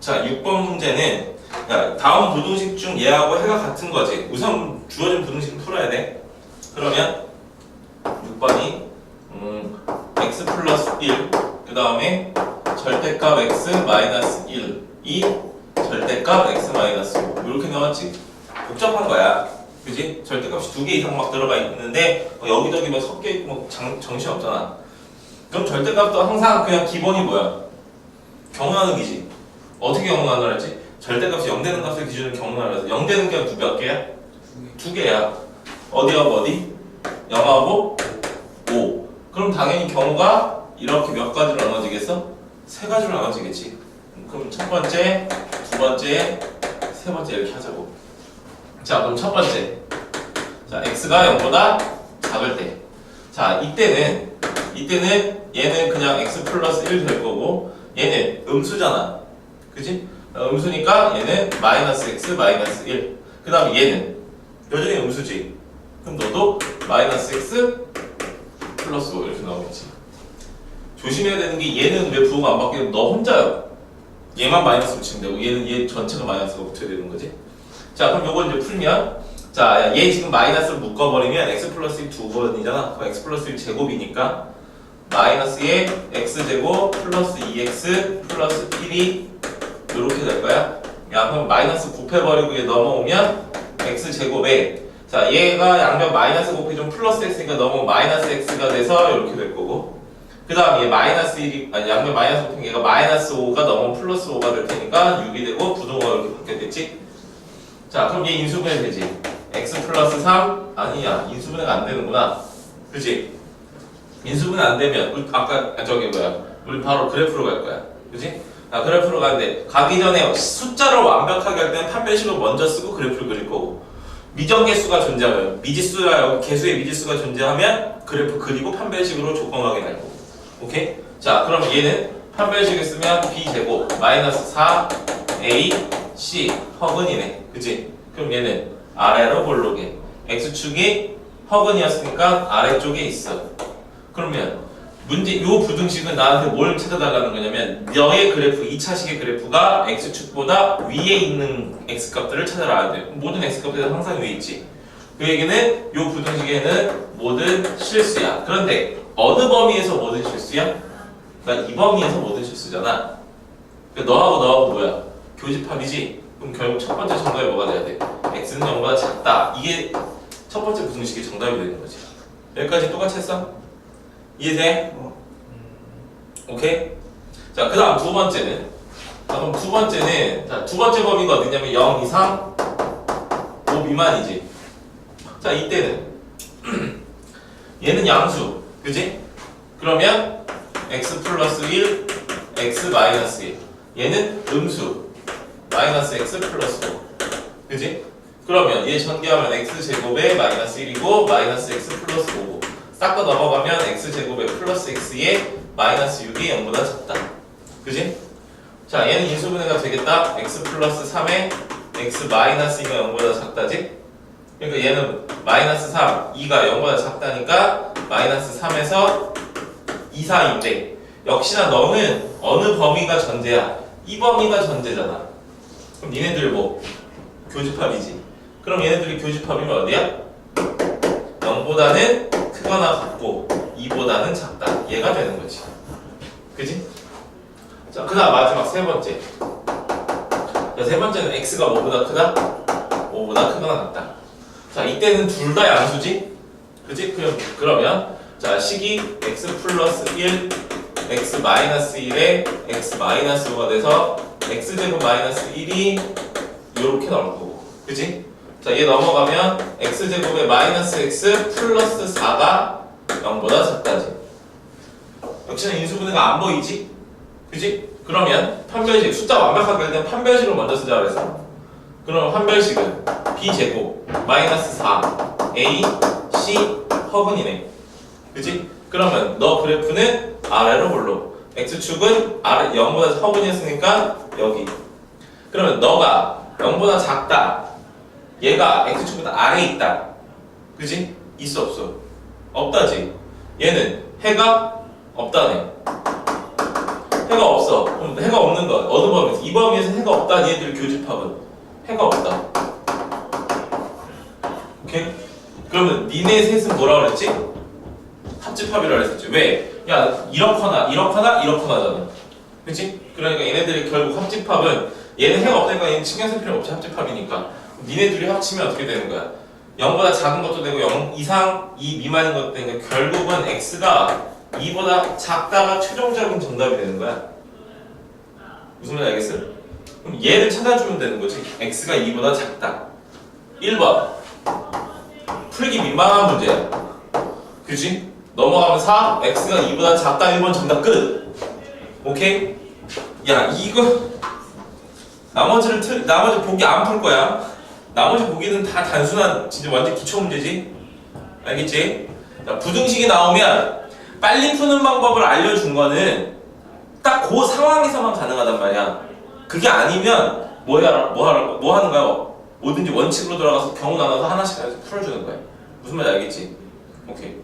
자, 6번 문제는 야, 다음 부등식 중 얘하고 해가 같은 거지. 우선 주어진 부등식을 풀어야 돼. 그러면 6번이 음, x 플러스 1, 그 다음에 절대값 x 마이너스 1, 이 절대값 x 마이너스 5 이렇게 나왔지. 복잡한 거야. 그지? 절대값이 두 개 이상 막 들어가 있는데 뭐 여기저기 뭐 섞여 있고 뭐 장, 정신 없잖아. 그럼 절대값도 항상 그냥 기본이 뭐야? 경우나누기지. 어떻게 경우나누라 했지? 절대값이 0 되는 값을 기준으로 경우나누라서 0 되는 게 몇 개야? 두 개야. 어디하고 어디? 0하고 5. 그럼 당연히 경우가 이렇게 몇 가지로 나눠지겠어? 세 가지로 나눠지겠지. 그럼 첫 번째, 두 번째, 세 번째 이렇게 하자고. 자, 그럼 첫 번째. 자, x가 0보다 작을 때. 자, 이때는 이때는 얘는 그냥 x 플러스 1 될 거고 얘는 음수잖아. 그지? 어, 음수니까 얘는 마이너스 x 마이너스 1. 그 다음에 얘는 여전히 음수지. 그럼 너도 마이너스 x 플러스 5 이렇게 나오겠지. 조심해야 되는 게 얘는 왜 부호가 안 바뀌면 너 혼자야. 얘만 마이너스 붙이면 되고 얘는 얘 전체가 마이너스가 붙어야 되는 거지. 자 그럼 요거 이제 풀면 자 얘 지금 마이너스를 묶어버리면 x 플러스 1 두 번이잖아. 그럼 x 플러스 1 제곱이니까 마이너스의 x 제곱 플러스 2x 플러스 1이 이렇게 될 거야. 야 그럼 마이너스 곱해버리고 얘 넘어오면 x 제곱에. 자 얘가 양변 마이너스 곱해 좀 플러스 x니까 넘어오면 마이너스 x가 돼서 이렇게 될 거고. 그 다음 얘 마이너스 1이 아니 양변 마이너스 곱해 얘가 마이너스 5가 넘어오면 플러스 5가 될 테니까 6이 되고 부동어가 이렇게 바뀌었겠지? 자 그럼 얘 인수분해 되지? x 플러스 3 아니야. 인수분해가 안 되는구나. 그지? 인수분해 안 되면 우리 아까 아, 저기 뭐야. 우리 바로 그래프로 갈 거야. 그지 아 그래프로 가는데 가기 전에 숫자를 완벽하게 할 때는 판별식을 먼저 쓰고 그래프를 그릴 거고. 미정계수가 존재하면 미지수야 여기 개수의 미지수가 존재하면 그래프 그리고 판별식으로 조건 확인할 거고. 오케이? 자 그럼 얘는 판별식을 쓰면 b 제곱 마이너스 4 a c 허근이네. 그지 그럼 얘는 아래로 볼록해 x축이 허근이었으니까 아래쪽에 있어. 그러면 문제 요 부등식은 나한테 뭘 찾아달라는 거냐면 너의 그래프 2차식의 그래프가 x축보다 위에 있는 x값들을 찾아라야 돼 모든 x값들이 항상 위에 있지 그 얘기는 요 부등식에는 모든 실수야 그런데 어느 범위에서 모든 실수야? 그러니까 이 범위에서 모든 실수잖아 그러니까 너하고 너하고 뭐야? 교집합이지? 그럼 결국 첫 번째 정답이 뭐가 돼야 돼? x는 0보다 작다 이게 첫 번째 부등식의 정답이 되는 거지 여기까지 똑같이 했어? 이해돼? 오케이? 자, 그 다음 두 번째는 자, 그럼 두 번째는 자, 두 번째 범위가 어디냐면 0 이상 5 미만이지 자, 이때는 얘는 양수 그지? 그러면 x 플러스 1 x 마이너스 1 얘는 음수 마이너스 x 플러스 5 그지? 그러면 얘 전개하면 x 제곱에 마이너스 1이고 마이너스 x 플러스 5고 싹다 넘어가면 x 제곱에 플러스 x에 마이너스 6이 0보다 작다. 그지? 자, 얘는 인수분해가 되겠다. x 플러스 3에 x 마이너스 2가 0보다 작다지? 그러니까 얘는 마이너스 3, 2가 0보다 작다니까 마이너스 3에서 2 사이인데 역시나 너는 어느 범위가 전제야? 이 범위가 전제잖아. 그럼 얘네들 뭐 교집합이지. 그럼 얘네들이 교집합이면 어디야? 0보다는 크거나 같고 2보다는 작다. 얘가 되는 거지. 그지? 자, 그 다음 마지막 세 번째. 자, 세 번째는 x가 뭐보다 크다? 5보다 크거나 같다. 자, 이때는 둘 다 양수지? 그지? 그럼, 그러면 자, 식이 x 플러스 1, x 마이너스 1에 x 마이너스 5가 돼서 x제곱 마이너스 1이 이렇게 나올 거고. 그지? 자, 얘 넘어가면 x제곱에 마이너스 x 플러스 4가 0보다 작다지. 역시나 인수분해가 안 보이지? 그지? 그러면 판별식, 숫자 완벽하게 할 때는 판별식을 먼저 쓰자 그래서 그럼 판별식은 b제곱 마이너스 4 a c 허근이네. 그지? 그러면 너 그래프는 아래로 볼록 x축은 아래 0보다 허근이었으니까 여기 그러면 너가 0보다 작다 얘가 x축보다 아래에 있다. 그지? 있어 없어? 없다지. 얘는 해가 없다네. 해가 없어. 그럼 없, 해가 없는 것 어느 범위에서 이 범위에서 해가 없다 얘들 교집합은 해가 없다 오케이? 그러면 니네 셋은 뭐라 그랬지? 합집합이라 그랬었지 왜? 야 이렇거나 이렇거나 이렇거나잖아 그치? 그러니까 얘네들이 결국 합집합은 얘는 해가 없으니까 얘는 신경 쓸 필요 없이 합집합이니까 니네 둘이 합치면 어떻게 되는 거야? 0보다 작은 것도 되고 0 이상 2 미만인 것도 되니까 결국은 x가 2보다 작다가 최종적인 정답이 되는 거야 무슨 말인지 알겠어? 그럼 얘를 찾아주면 되는 거지 x가 2보다 작다 1번 풀기 민망한 문제야 그지? 넘어가면 4 x가 2보다 작다 1번 정답 끝 오케이? 야 이거 나머지를 틀 나머지 보기 안 풀 거야 나머지 보기는 다 단순한 진짜 완전 기초 문제지? 알겠지? 자, 부등식이 나오면 빨리 푸는 방법을 알려준 거는 딱 그 상황에서만 가능하단 말이야. 그게 아니면 뭐 해라 뭐 하라 뭐 하는 거야? 뭐든지 원칙으로 들어가서 경우 나눠서 하나씩 풀어주는 거야. 무슨 말인지 알겠지? 오케이